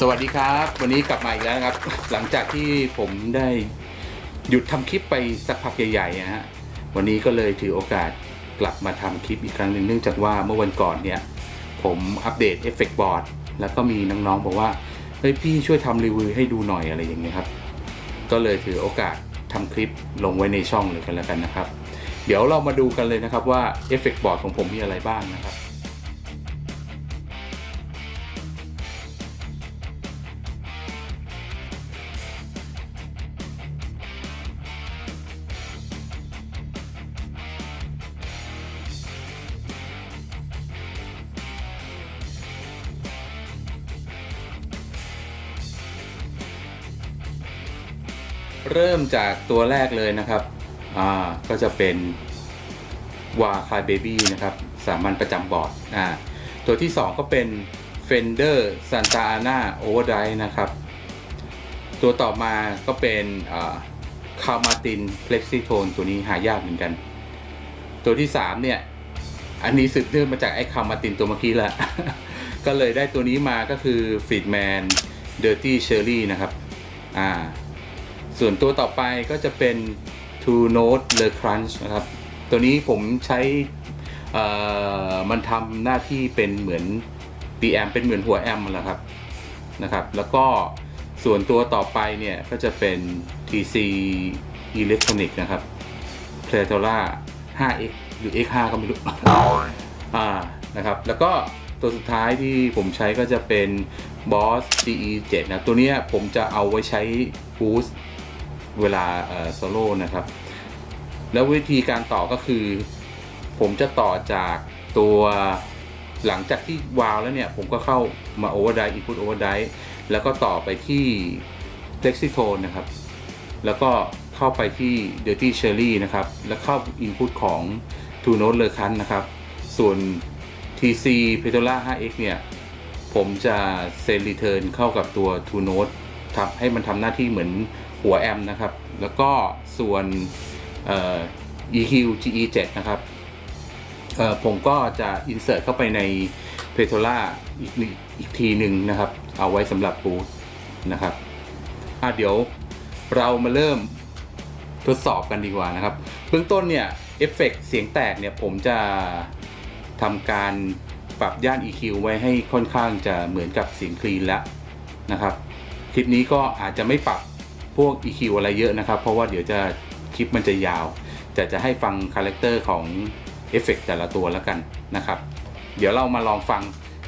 สวัสดีครับ วันนี้กลับมาอีกแล้วนะครับ หลังจากที่ผมได้หยุดทำคลิปไปสักพักใหญ่ๆนะฮะวันนี้ก็เลยถือโอกาสกลับมาทำคลิปอีกครั้งหนึ่งเนื่องจากว่าเมื่อวันก่อนเนี่ย ผมอัปเดตเอฟเฟกต์บอร์ดแล้วก็มีน้องๆบอกว่าเฮ้ยพี่ช่วยทำรีวิวให้ดูหน่อยอะไรอย่างเงี้ยครับ ก็เลยถือโอกาสทำคลิปลงไว้ในช่องเลยกันแล้วกันนะครับ เดี๋ยวเรามาดูกันเลยนะครับว่าเอฟเฟกต์บอร์ดของผมมีอะไรบ้างนะครับ เริ่มจากตัวแรกเลยนะครับ อ่า ก็จะเป็นวาคายเบบี้นะครับ สามัญประจำบอร์ด อ่า ตัวที่ 2 ก็เป็น Fender Santa Ana Overdrive นะครับ ตัวต่อมาก็เป็นคาร์มาติน Plexitone ตัวนี้หายากเหมือนกัน ตัวที่ 3 เนี่ย อันนี้สืบเนื่องมาจากไอ้คาร์มาตินตัวเมื่อกี้แหละ ก็เลยได้ตัวนี้มาก็คือ Friedman Dirty Cherry นะครับ อ่า ส่วนตัวต่อไปก็จะเป็น Two Note Le Crunch นะครับ ตัวนี้ผมใช้มันทำหน้าที่เป็นเหมือน PM เป็นเหมือนหัวแอมแหละครับนะครับ แล้วก็ส่วนตัวต่อไปเนี่ยก็จะเป็น TC Electronic นะครับ p l a t o r a 5X หรือ X5 ก็ไม่รู้อ่านะครับ แล้วก็ตัวสุดท้ายที่ผมใช้ก็จะเป็น Boss DE7 นะ ตัวเนี้ยผมจะเอาไว้ใช้ boost เวลาโซโล่นะครับ แล้ววิธีการต่อก็คือ ผมจะต่อจากตัวหลังจากที่วาวแล้วเนี่ย ผมก็เข้ามา overdrive input overdrive แล้วก็ต่อไปที่ flexitone นะครับ แล้วก็เข้าไปที่ dirty cherry นะครับ แล้วเข้า input ของ two note l e c u n นะครับ ส่วน tc p e t o l a 5x เนี่ย ผมจะเซนรีเทิร์นเข้ากับตัว two note ทำให้มันทำหน้าที่เหมือน หัวแอมนะครับ แล้วก็ส่วน EQ GE7 นะครับผมก็จะ insert เข้าไปใน p e t o l a อีกอีกทีหนึ่งนะครับ เอาไว้สำหรับบูทนะครับอะเดี๋ยวเรามาเริ่มทดสอบกันดีกว่านะครับเบื้องต้นเนี่ยเอฟเฟกเสียงแตกเนี่ยผมจะทำการปรับย่าน EQ ไว้ให้ค่อนข้างจะเหมือนกับเสียงคลีนแล้วนะครับ คลิปนี้ก็อาจจะไม่ปรับ พวก EQ อะไรเยอะนะครับ เพราะว่าเดี๋ยวจะคลิปมันจะยาว แต่จะให้ฟังคาแรคเตอร์ของเอฟเฟกแต่ละตัวแล้วกันนะครับ เดี๋ยวเรามาลองฟัง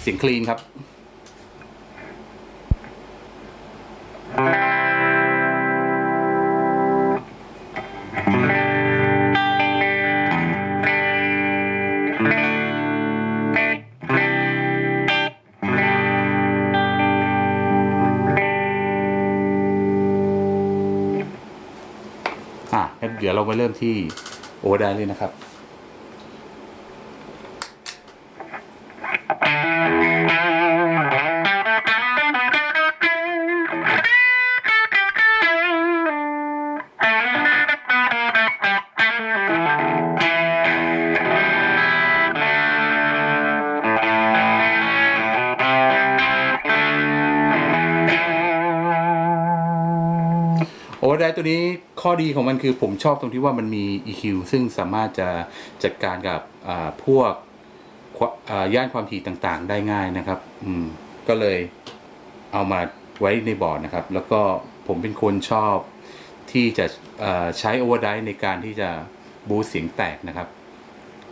เสียงคลีนครับ อะงั้นเดี๋ยวเรามาเริ่มที่โอได้เลยนะครับ ข้อดีของมันคือผมชอบตรงที่ว่ามันมี EQ ซึ่งสามารถจะจัดการกับพวกวย่านความถี่ต่างๆ ได้ง่ายนะครับ อืม ก็เลยเอามาไว้ในบอร์ดนะครับ แล้วก็ผมเป็นคนชอบที่จะใช้โอเวอร์ไดในการที่จะบูสเสียงแตกนะครับ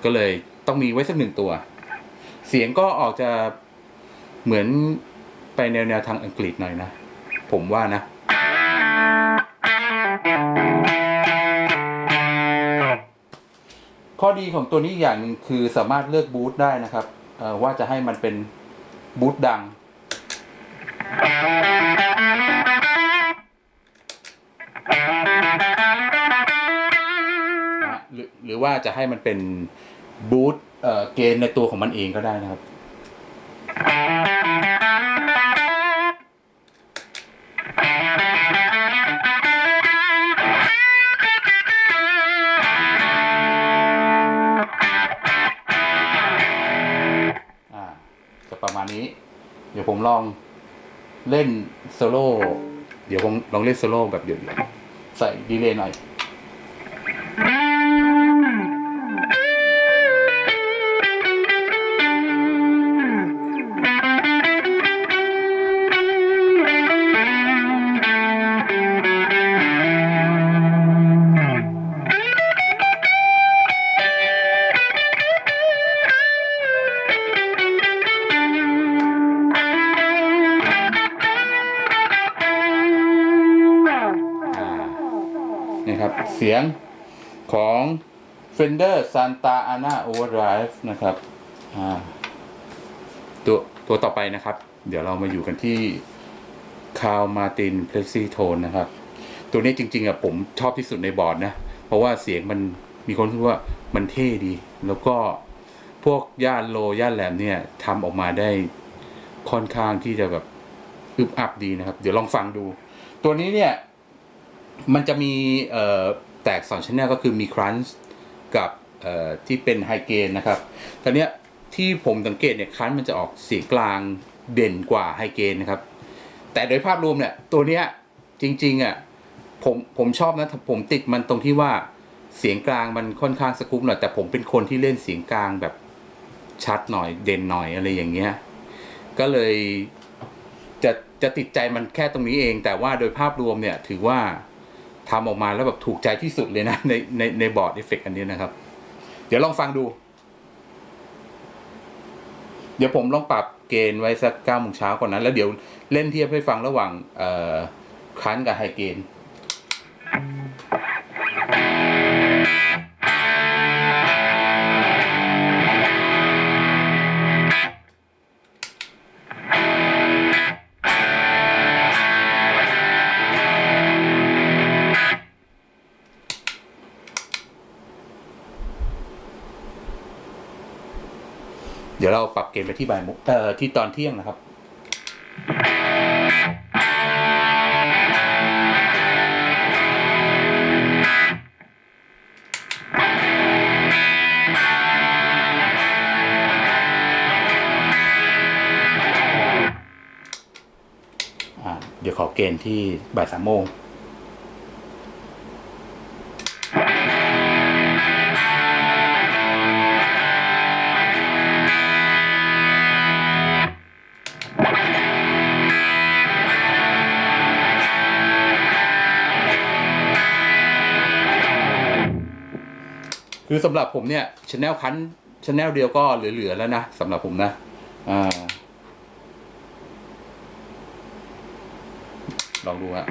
ก็เลยต้องมีไว้สักหนึ่งตัว เสียงก็ออกจะเหมือนไปแนวแนวทางอังกฤษหน่อยนะ ผมว่านะ ข้อดีของตัวนี้อย่างหนึ่งคือสามารถเลือกบูทได้นะครับว่าจะให้มันเป็นบูทดัง หรือหรือว่าจะให้มันเป็นบูทเกณฑ์ในตัวของมันเองก็ได้นะครับ จะประมาณนี้ เดี๋ยวผมลองเล่นโซโล่เดี๋ยวผมลองเล่นโซโล่แบบเดี่ยวๆใส่ดีเลย์หน่อย ครับ เสียงของ Fender Santa Ana Overdrive นะครับตัวตัวต่อไปนะครับ เดี๋ยวเรามาอยู่กันที่ Carl Martin Plexitone นะครับ ตัวนี้จริง ๆอะผมชอบที่สุดในบอร์ดนะ เพราะว่าเสียงมันมีคนคิดว่ามันเท่ดี แล้วก็พวกย่านโลย่านแหลมเนี่ยทำออกมาได้ค่อนข้างที่จะแบบอึบอับดีนะครับ เดี๋ยวลองฟังดู ตัวนี้เนี่ย มันจะมีแตกสองชั้นแนลก็คือมีครันช์กับที่เป็นไฮเกนนะครับตอนเนี้ยที่ผมสังเกตเนี่ยครันช์มันจะออกเสียงกลางเด่นกว่าไฮเกนนะครับ แต่โดยภาพรวมเนี่ยตัวเนี้ยจริงๆอะผมผมชอบนะผมติดมันตรงที่ว่าเสียงกลางมันค่อนข้างสกู๊ปหน่อยแต่ผมเป็นคนที่เล่นเสียงกลางแบบชัดหน่อยเด่นหน่อยอะไรอย่างเงี้ยก็เลยจะจะติดใจมันแค่ตรงนี้เอง แต่ว่าโดยภาพรวมเนี่ยถือว่า ทำออกมาแล้วแบบถูกใจที่สุดเลยนะ ในในในบอร์ดเอฟเฟกอันนี้นะครับ เดี๋ยวลองฟังดู เดี๋ยวผมลองปรับเกณฑ์ไว้สักเก้าโมงเช้าก่อนนั้นแล้วเดี๋ยวเล่นเทียบให้ฟังระหว่างคันกับไฮเกน เดี๋ยวเราปรับเกณฑ์ไปที่บ่ายโมงเอ่อที่ตอนเที่ยงนะครับอ่าเดี๋ยวขอเกณฑ์ที่บ่ายสามโมง คือสำหรับผมเนี่ยชแนลคันชแนลเดียวก็เหลือๆแล้วนะสำหรับผมนะอ่าลองดูฮะ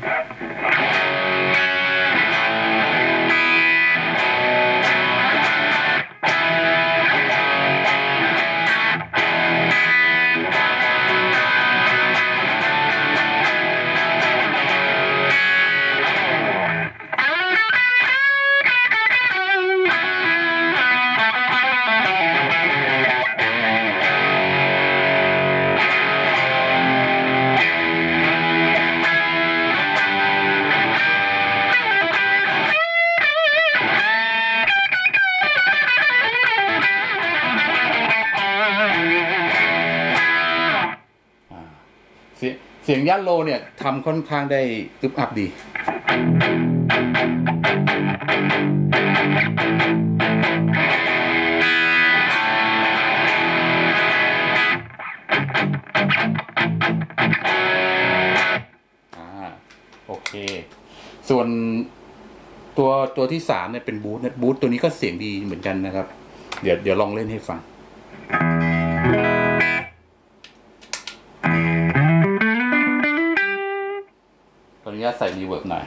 เสียงย่านโลเนี่ยทำค่อนข้างได้อึบอับดีอ่าโอเค ส่วนตัวตัวที่สามเนี่ยเป็นบูธนะบูธตัวนี้ก็เสียงดีเหมือนกันนะครับ เดี๋ยวเดี๋ยวลองเล่นให้ฟัง ญาตใส่รีเวิร์บหน่อย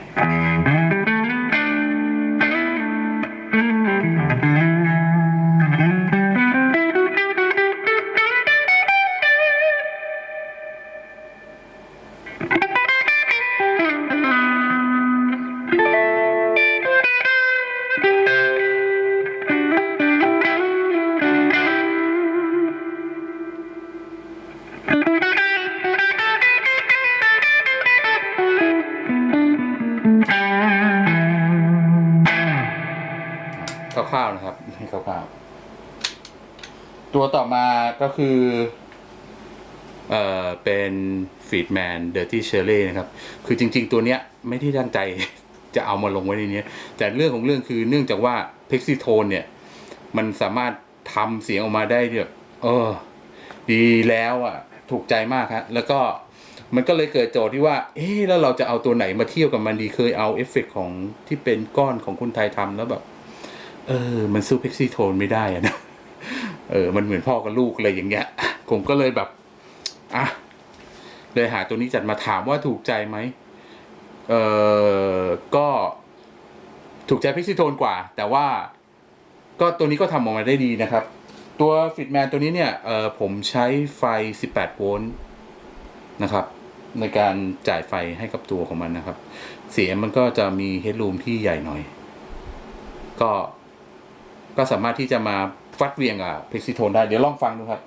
ตัวต่อมาก็คือเอ่อเป็นฟีดแมนเดอร์ตี้เชอร์เล่นะครับ คือจริง ๆ ตัวเนี้ยไม่ได้ตั้งใจ จะเอามาลงไว้ในนี้ แต่เรื่องของเรื่องคือเนื่องจากว่าเพกซิโทนเนี่ย มันสามารถทำเสียงออกมาได้แบบเออ ดีแล้วอะ ถูกใจมากฮะแล้วก็มันก็เลยเกิดโจทย์ที่ว่า เอ๊แล้วเราจะเอาตัวไหนมาเทียบกับมันดี เคยเอาเอฟเฟกต์ของที่เป็นก้อนของคนไทยทำแล้วแบบ เออ มันสู้เพกซิโทนไม่ได้อะนะ เออมันเหมือนพ่อกับลูกอะไรอย่างเงี้ย ผมก็เลยแบบอะเลยหาตัวนี้จัดมาถามว่าถูกใจไหมเออก็ถูกใจพิกซิโทนกว่า แต่ว่าก็ตัวนี้ก็ทำออกมาได้ดีนะครับ ตัวฟิตแมนตัวนี้เนี่ยเออผมใช้ไฟ 18 โวลต์นะครับ ในการจ่ายไฟให้กับตัวของมันนะครับ เสียงมันก็จะมีเฮดรูมที่ใหญ่หน่อย ก็ก็สามารถที่จะมา ฟัดเวียงกับเพกซิโทนได้ เดี๋ยวลองฟังดูครับ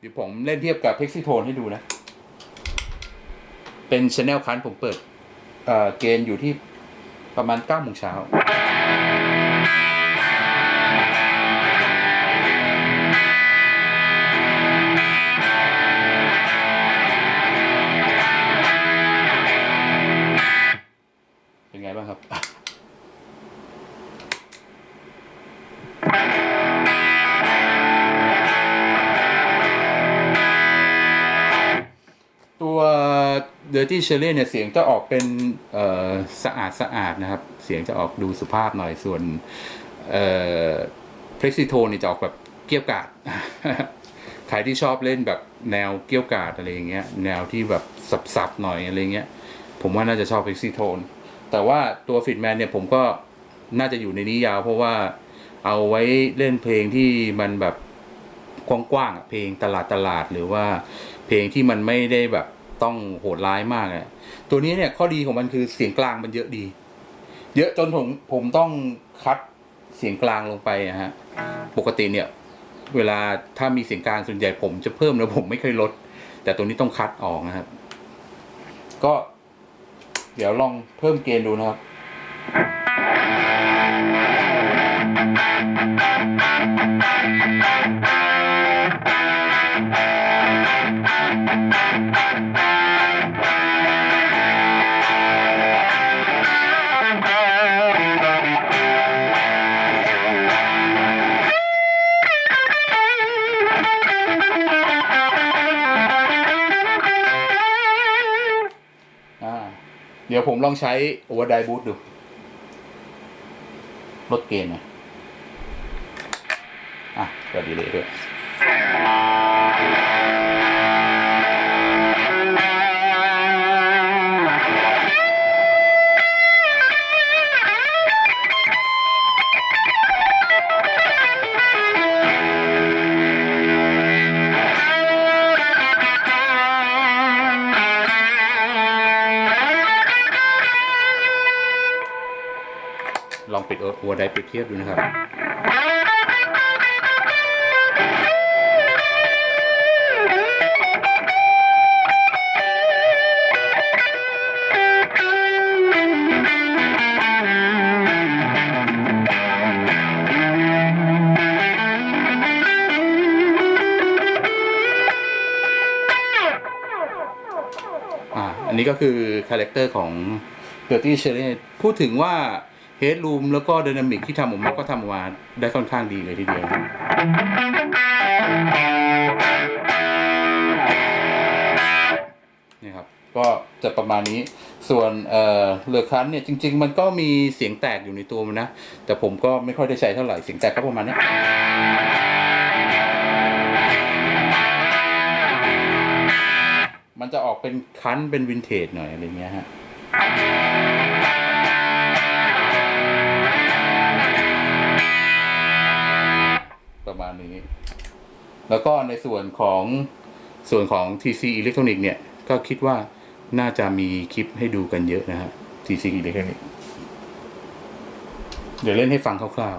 เดี๋ยวผมเล่นเทียบกับเพกซิโทนให้ดูนะ เป็นช anel คันผมเปิดเอ่อเกณฑ์อยู่ที่ประมาณ9โมงเช้า Dirty Shelley เนี่ยเสียงจะออกเป็นสะอาดสะอาดนะครับ เสียงจะออกดูสุภาพหน่อยส่วนเอ่อ Plexitone เนี่ยจะออกแบบเกี้ยวกาดใครที่ชอบเล่นแบบแนวเกี้ยวกาดอะไรอย่างเงี้ยแนวที่แบบสับๆหน่อยอะไรเงี้ยผมว่าน่าจะชอบ Plexitone แต่ว่าตัว Fitman เนี่ยผมก็น่าจะอยู่ในนี้ยาว เพราะว่าเอาไว้เล่นเพลงที่มันแบบกว้างๆเพลงตลาดตลาดหรือว่าเพลงที่มันไม่ได้แบบ ต้องโหดร้ายมากอะตัวนี้เนี่ยข้อดีของมันคือเสียงกลางมันเยอะดี เยอะจนผมผมต้องคัดเสียงกลางลงไปอะฮะปกติเนี่ย เวลาถ้ามีเสียงกลางส่วนใหญ่ผมจะเพิ่มแล้วผมไม่เคยลด แต่ตัวนี้ต้องคัดออกนะครับ ก็ เดี๋ยวลองเพิ่มเกณฑ์ดูนะครับอ ดี๋ยวผมลองใช้โอเวอร์ไดบูทดู ลดเกณฑ์หน่อยอะก็ดีเลยด้วย ลองปิดเปรียบเทียบดูนะครับอ่าอันนี้ก็คือคาแรคเตอร์ของ Dirty Cherry พูดถึงว่า Headroom แล้วก็ Dynamic ที่ทำออกมาก็ทำออกมาได้ค่อนข้างดีเลยทีเดียวนี่ครับก็จะประมาณนี้ส่วนเอ่อเรือคันเนี่ยจริง ๆ มันก็มีเสียงแตกอยู่ในตัวมันนะ แต่ผมก็ไม่ค่อยได้ใช้เท่าไหร่เสียงแตกก็ประมาณเนี้ยมันจะออกเป็นคันเป็นวินเทจหน่อยอะไรเงี้ยฮะ ประมาณนี้ แล้วก็ในส่วนของส่วนของ TC Electronic เนี่ย ก็คิดว่าน่าจะมีคลิปให้ดูกันเยอะนะฮะ TC Electronic เดี๋ยวเล่นให้ฟังคร่าว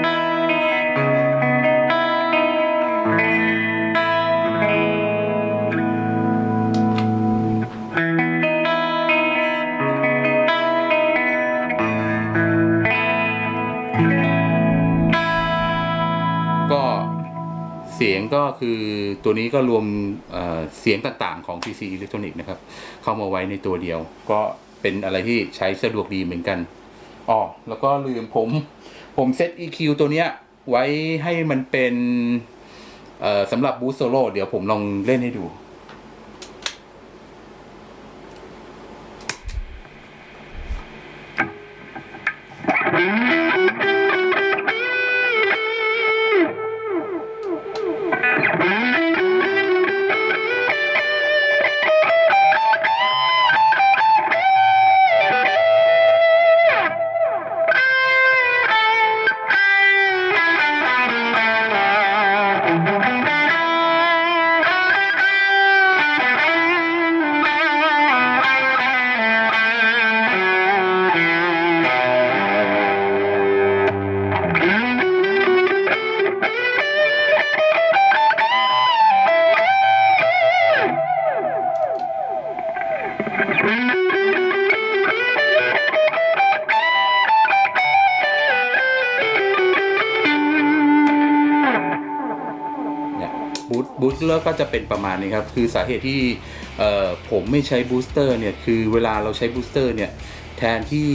ๆ ก็คือตัวนี้ก็รวมเสียงต่างๆของ PC อิเล็กทรอนิกส์นะครับ เข้ามาไว้ในตัวเดียว ก็เป็นอะไรที่ใช้สะดวกดีเหมือนกันอ๋อแล้วก็ลืมผมผมเซต EQ ตัวเนี้ยไว้ให้มันเป็นสำหรับบูสโซโล่เดี๋ยวผมลองเล่นให้ดู ก็จะเป็นประมาณนี้ครับ คือสาเหตุที่ผมไม่ใช้บูสเตอร์เนี่ยคือเวลาเราใช้บูสเตอร์เนี่ยแทนที่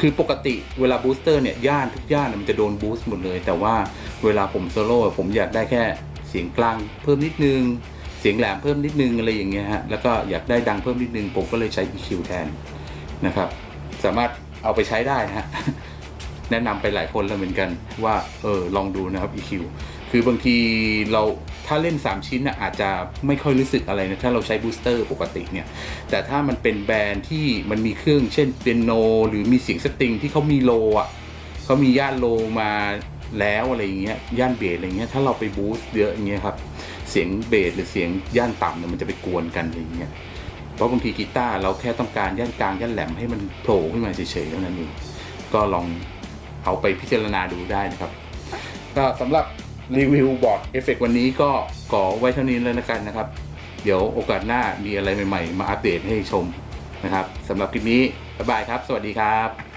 คือปกติเวลาบูสเตอร์เนี่ยย่านทุกย่านมันจะโดนบูสต์หมดเลย แต่ว่าเวลาผมโซโล่ผมอยากได้แค่เสียงกลางเพิ่มนิดนึง เสียงแหลมเพิ่มนิดนึงอะไรอย่างเงี้ยฮะแล้วก็อยากได้ดังเพิ่มนิดนึง ผมก็เลยใช้ EQ แทนนะครับ สามารถเอาไปใช้ได้นะฮะแนะนำไปหลายคนแล้วเหมือนกันว่าเออลองดูนะครับ EQ คือบางทีเราถ้าเล่น 3 ชิ้นนะอาจจะไม่ค่อยรู้สึกอะไรนะถ้าเราใช้บูสเตอร์ปกติเนี่ย แต่ถ้ามันเป็นแบรนด์ที่มันมีเครื่องเช่นเปียโน หรือมีเสียงสตริงที่เขามีโลอะเขามีย่านโลมาแล้วอะไรอย่างเงี้ยย่านเบสอะไรเงี้ยถ้าเราไปบูสต์เยอะอย่างเงี้ยครับเสียงเบสหรือเสียงย่านต่ำเนี่ยมันจะไปกวนกันอะไรเงี้ยเพราะบางทีกีตาร์เราแค่ต้องการย่านกลางย่านแหลมให้มันโผล่ขึ้นมาเฉยๆเท่านั้นเองก็ลองเอาไปพิจารณาดูได้นะครับก็สำหรับ รีวิวบอร์ดเอฟเฟกวันนี้ก็ขอไว้เท่านี้แล้วนะกันนะครับ เดี๋ยวโอกาสหน้ามีอะไรใหม่ ๆ มาอัปเดตให้ชมนะครับสำหรับคลิปนี้ บ๊ายบายครับ สวัสดีครับ